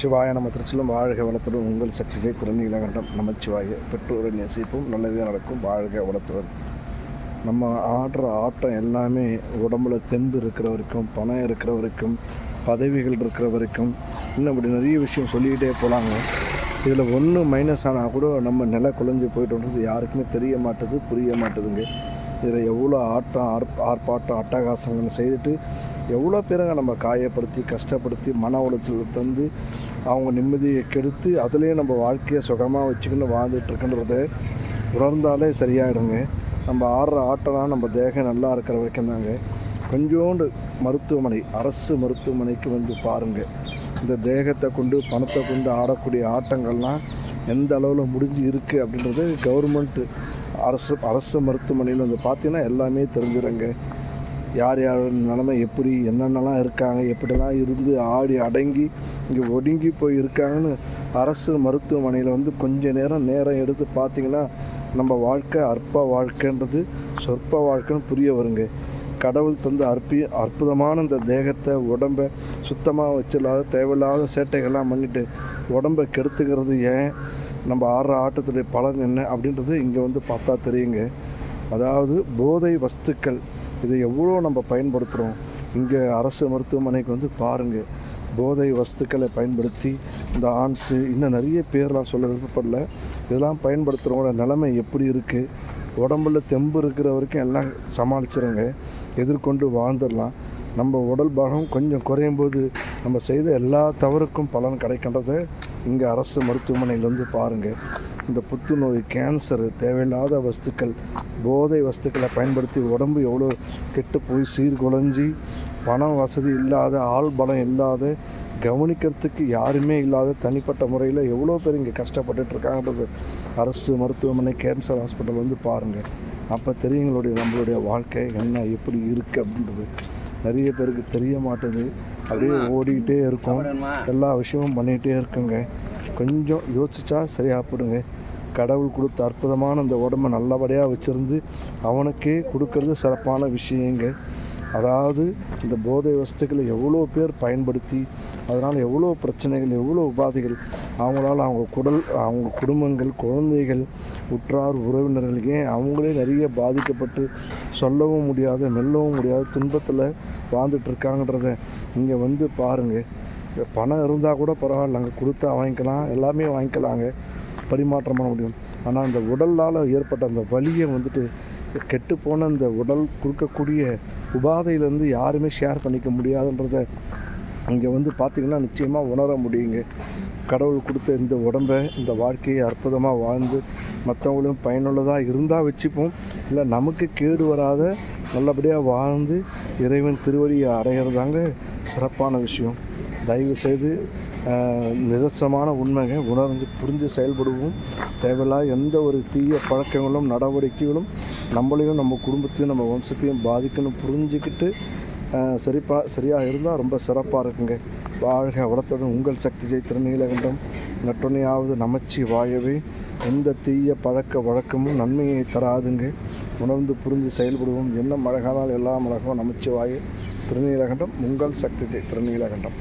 சிவாய நம்ம திருச்சிலும் வாழ்க வளத்துடன் உங்கள் சக்தி ஜெய் நம்ம நமச்சிவாய பெற்றோரை நேசிப்போம். நல்லதே நடக்கும். வாழ்க வளத்துடன். நம்ம ஆடுற ஆட்டம் எல்லாமே உடம்புல தெம்பு இருக்கிற வரைக்கும் பணம் இருக்கிற வரைக்கும் பதவிகள் இருக்கிற வரைக்கும் இன்னும் இப்படி நிறைய விஷயம் சொல்லிக்கிட்டே போகலாங்க இதில் ஒன்று மைனஸ் ஆனால் கூட நம்ம நில குழஞ்சி போயிட்டோன்றது யாருக்குமே தெரிய மாட்டுது புரிய மாட்டுதுங்க. இதில் எவ்வளோ ஆட்டம் ஆர்ப் ஆர்ப்பாட்டம் அட்டகாசங்கள் செய்துட்டு எவ்வளோ பேருங்க நம்ம காயப்படுத்தி கஷ்டப்படுத்தி மன உளைச்சல் தந்து அவங்க நிம்மதியை கெடுத்து அதுலேயே நம்ம வாழ்க்கையை சுகமாக வச்சுக்கின்னு வாழ்ந்துட்டுருக்குன்றது உணர்ந்தாலே சரியாயிடுங்க. நம்ம ஆடுற ஆட்டம்லாம் நம்ம தேகம் நல்லா இருக்கிற வரைக்கும் தாங்க. கொஞ்சோண்டு மருத்துவமனை அரசு மருத்துவமனைக்கு வந்து பாருங்கள் இந்த தேகத்தை கொண்டு பணத்தை கொண்டு ஆடக்கூடிய ஆட்டங்கள்லாம் எந்த அளவில் முடிஞ்சு இருக்குது அப்படின்றது கவர்மெண்ட்டு அரசு அரசு மருத்துவமனையில் வந்து பார்த்தீங்கன்னா எல்லாமே தெரிஞ்சிடுங்க யார் யார் நிலைமை எப்படி என்னென்னலாம் இருக்காங்க எப்படிலாம் இருந்து ஆடி அடங்கி இங்கே ஒடுங்கி போய் இருக்காங்கன்னு அரசு மருத்துவமனையில் வந்து கொஞ்ச நேரம் நேரம் எடுத்து பார்த்தீங்கன்னா நம்ம வாழ்க்கை அற்ப வாழ்க்கைன்றது சொற்ப வாழ்க்கைன்னு புரிய வருங்க. கடவுள் தந்த அற்பி அற்புதமான இந்த தேகத்தை உடம்பை சுத்தமாக வச்சிடலாத தேவையில்லாத சேட்டைகள்லாம் பண்ணிட்டு உடம்பை கெடுத்துக்கிறது ஏன்? நம்ம ஆடுற ஆட்டத்துடைய பலன் என்ன அப்படின்றது இங்கே வந்து பார்த்தா தெரியுங்க. அதாவது போதை வஸ்துக்கள் இதை எவ்வளோ நம்ம பயன்படுத்துகிறோம் இங்கே அரசு மருத்துவமனைக்கு வந்து பாருங்கள் போதை வஸ்துக்களை பயன்படுத்தி இந்த ஆன்ஸு இன்னும் நிறைய பேர்லாம் சொல்ல விருப்பப்படல. இதெல்லாம் பயன்படுத்துகிறவங்களோட நிலைமை எப்படி இருக்குது உடம்புல தெம்பு இருக்கிற வரைக்கும் எல்லாம் சமாளிச்சிருங்க. எதிர்கொண்டு வாழ்ந்துடலாம். நம்ம உடல் பாகம் கொஞ்சம் குறையும் போது நம்ம செய்த எல்லா தவறுக்கும் பலன் கிடைக்கின்றத இங்கே அரசு மருத்துவமனையில் வந்து பாருங்கள் இந்த புத்துநோய் கேன்சரு தேவையில்லாத வஸ்துக்கள் போதை வஸ்துக்களை பயன்படுத்தி உடம்பு எவ்வளோ கெட்டு போய் சீர்குலைஞ்சி பணம் வசதி இல்லாத ஆள் பலம் இல்லாத கவனிக்கிறதுக்கு யாருமே இல்லாத தனிப்பட்ட முறையில் எவ்வளோ பேர் இங்கே கஷ்டப்பட்டுட்டு இருக்காங்கன்றது அரசு மருத்துவமனை கேன்சர் ஹாஸ்பிட்டல் வந்து பாருங்கள் அப்போ தெரியுங்களுடைய நம்மளுடைய வாழ்க்கை என்ன எப்படி இருக்குது அப்படின்றது. நிறைய பேருக்கு தெரிய மாட்டுது அப்படியே ஓடிக்கிட்டே இருக்கும். எல்லா விஷயமும் பண்ணிகிட்டே இருக்குங்க. கொஞ்சம் யோசிச்சா சரியாக போடுங்க கடவுள் கொடுத்த அற்புதமான அந்த உடம்பை நல்லபடியாக வச்சுருந்து அவனுக்கே கொடுக்கறது சிறப்பான விஷயங்க. அதாவது இந்த போதை வஸ்துக்களை எவ்வளோ பேர் பயன்படுத்தி அதனால் எவ்வளோ பிரச்சனைகள் எவ்வளோ உபாதைகள் அவங்களால அவங்க குடல் அவங்க குடும்பங்கள் குழந்தைகள் உற்றார் உறவினர்கள் ஏன் அவங்களே நிறைய பாதிக்கப்பட்டு சொல்லவும் முடியாத மெல்லவும் முடியாத துன்பத்தில் வாழ்ந்துட்டுருக்காங்கன்றத இங்கே வந்து பாருங்கள் பணம் இருந்தால் கூட பரவாயில்ல அங்கே கொடுத்தா வாங்கிக்கலாம் எல்லாமே வாங்கிக்கலாங்க. பரிமாற்றம் பண்ண முடியும். ஆனால் அந்த உடலால் ஏற்பட்ட அந்த வலியை வந்துட்டு கெட்டு போன அந்த உடல் கொடுக்கக்கூடிய உபாதையிலேருந்து யாருமே ஷேர் பண்ணிக்க முடியாதுன்றத இங்கே வந்து பார்த்திங்கன்னா நிச்சயமாக உணர முடியுங்க. கடவுள் கொடுத்த இந்த உடம்பை இந்த வாழ்க்கையை அற்புதமாக வாழ்ந்து மற்றவங்களும் பயனுள்ளதாக இருந்தால் வச்சுப்போம். இல்லை நமக்கு கேடு வராத நல்லபடியாக வாழ்ந்து இறைவன் திருவடியை அடையிறதாங்க சிறப்பான விஷயம். தயவு செய்து நிதர்சமான உண்மைங்க. உணர்ந்து புரிஞ்சு செயல்படுவோம். தேவையில்லாத எந்த ஒரு தீய பழக்கங்களும் நடவடிக்கைகளும் நம்மளையும் நம்ம குடும்பத்தையும் நம்ம வம்சத்தையும் பாதிக்கணும் புரிஞ்சுக்கிட்டு சரிப்பா சரியாக இருந்தால் ரொம்ப சிறப்பாக இருக்குங்க. வாழ்க வளத்துடன் உங்கள் சக்தி ஜெய் திருநீலகண்டம் நட்டுணையாவது நமச்சி வாயவே. எந்த தீய பழக்க வழக்கமும் நன்மையை தராதுங்க. உணர்ந்து புரிஞ்சு செயல்படுவோம். என்ன மழகானால் எல்லா மழகும் நமச்சி வாயு. திருநீலகண்டம். உங்கள் சக்தி ஜெய் திருநீலகண்டம்